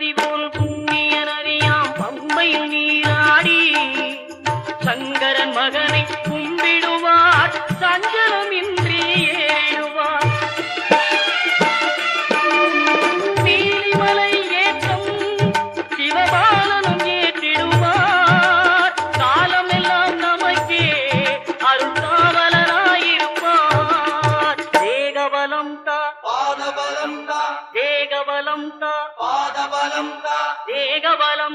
நதி போல் அறியாம். நதியாம் நீராடி சங்கரன் மகனை పాదబలం వేగబలం పాదబలం వేగబలం